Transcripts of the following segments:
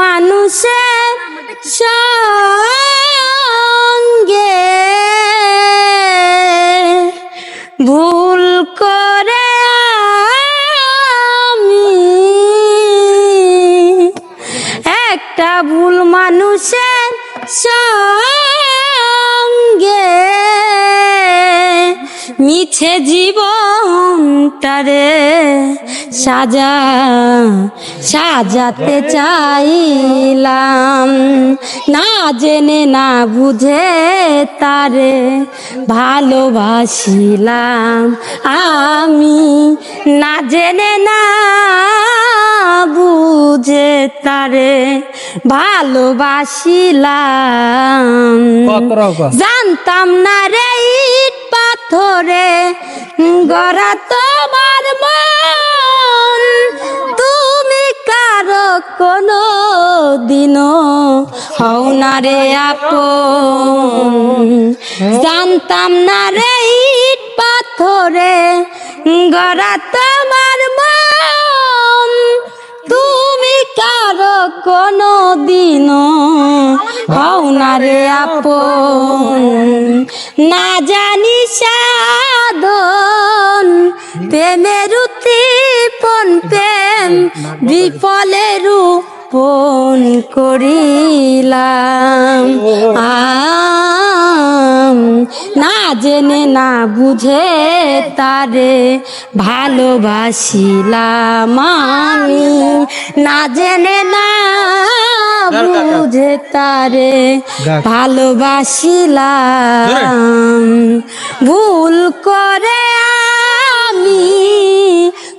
মানুষের সঙ্গে ভুল করে আমি একটা ভুল মানুষের সঙ্গে মিছে জীবন তারে সাজা সাজাতে চাইলাম। না জেনে না বুঝে তারে ভালোবাসিলাম। আমি না জেনে না বুঝে তারে ভালোবাসিলাম। জানতাম না রে ইট পাথরে গড়া তোমার মন। কোনো দিনও হও না রে আপন। জানতাম না রে ইট পাথরে, গড়া তোমার মন। তুমি কারও কোনো দিনও হও না রে না জানি সাধন। প্রেমের উত্তীপন বিফলের রূপন করিলাম। আম না জেনে না বুঝে তারে ভালোবাসিলাম আমি। না জেনে না বুঝে তারে ভালোবাসিলাম। ভুল করে আমি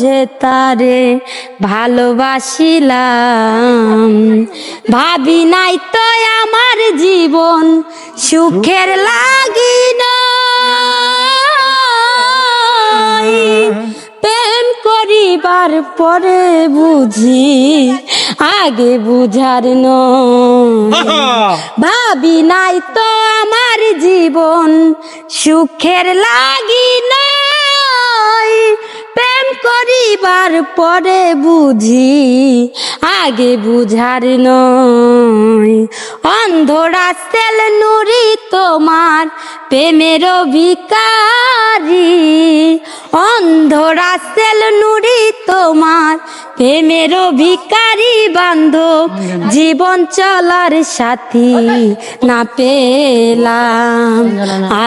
বুঝে তারে ভালোবাসিলাম। ভাবি নাই তো আমার জীবন সুখের লাগি না প্রেম করিবার পরে বুঝি আগে বুঝার ন ভাবি নাই তো আমার জীবন সুখের লাগি করিবার পরে বুঝি, আগে বুঝার নয়। অন্ধরা সেল নুরি তোমার প্রেমের ভিকারি অন্ধরা সেল নুরি তোমার প্রেমের ভিকারি বান্ধব। জীবন চলার সাথী না পেলাম। না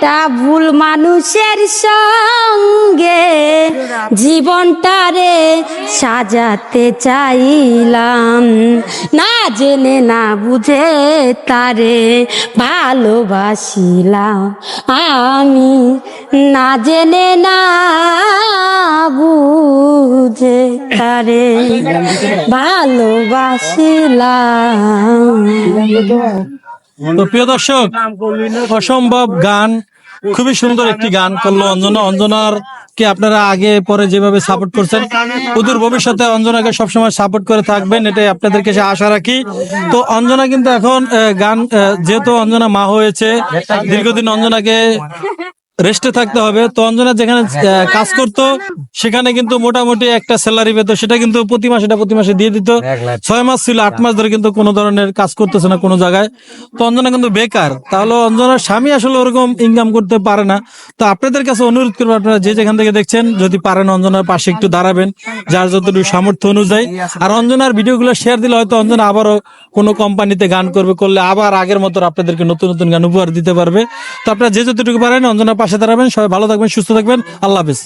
একটা ভুল মানুষের সঙ্গে জীবনটারে সাজাতে চাইলাম। না জেনে, না বুঝে তারে ভালোবাসিলাম আমি। না জেনে, না বুঝে তারে ভালোবাসিলাম। তো প্রিয় দর্শক, অসম্ভব গান। খুবই সুন্দর একটি গান করল অঞ্জনা। অঞ্জনার কে আপনারা আগে, পরে যেভাবে সাপোর্ট করছেন অদূর ভবিষ্যতে অঞ্জনাকে সবসময় সাপোর্ট করে থাকবেন, এটাই আপনাদের কাছে আশা রাখি। তো অঞ্জনা কিন্তু এখন গান যেহেতু অঞ্জনা মা হয়েছে, দীর্ঘদিন অঞ্জনাকে রেস্টে থাকতে হবে। তো অঞ্জনা যেখানে কাজ করতো সেখানে কিন্তু মোটামুটি একটা স্যালারি পেতো। সেটা কিন্তু প্রতি মাসে প্রতি মাসে দিয়ে দিত। ছয় মাস ছিল আট মাস ধরে কিন্তু কোনো ধরনের কাজ করতেছে না কোনো জায়গায়। তো অঞ্জনা কিন্তু বেকার। তাহলে অঞ্জনার স্বামী আসলে ওরকম ইনকাম করতে পারে না। তো আপনাদের কাছে অনুরোধ করব আপনারা যে যেখান থেকে দেখছেন যদি পারেন অঞ্জনার পাশে একটু দাঁড়াবেন যার যতটুকু সামর্থ্য অনুযায়ী। আর অঞ্জনার ভিডিওগুলো শেয়ার দিলে হয়তো অঞ্জনা আবারও কোনো কোম্পানিতে গান করবে করলে আবার আগের মতো আপনাদেরকে নতুন নতুন গান উপহার দিতে পারবে। তো আপনারা যে যতটুকু পারেন অঞ্জনার পাশে দাঁড়াবেন সবাই ভালো থাকবেন সুস্থ থাকবেন। আল্লাহ হাফেজ।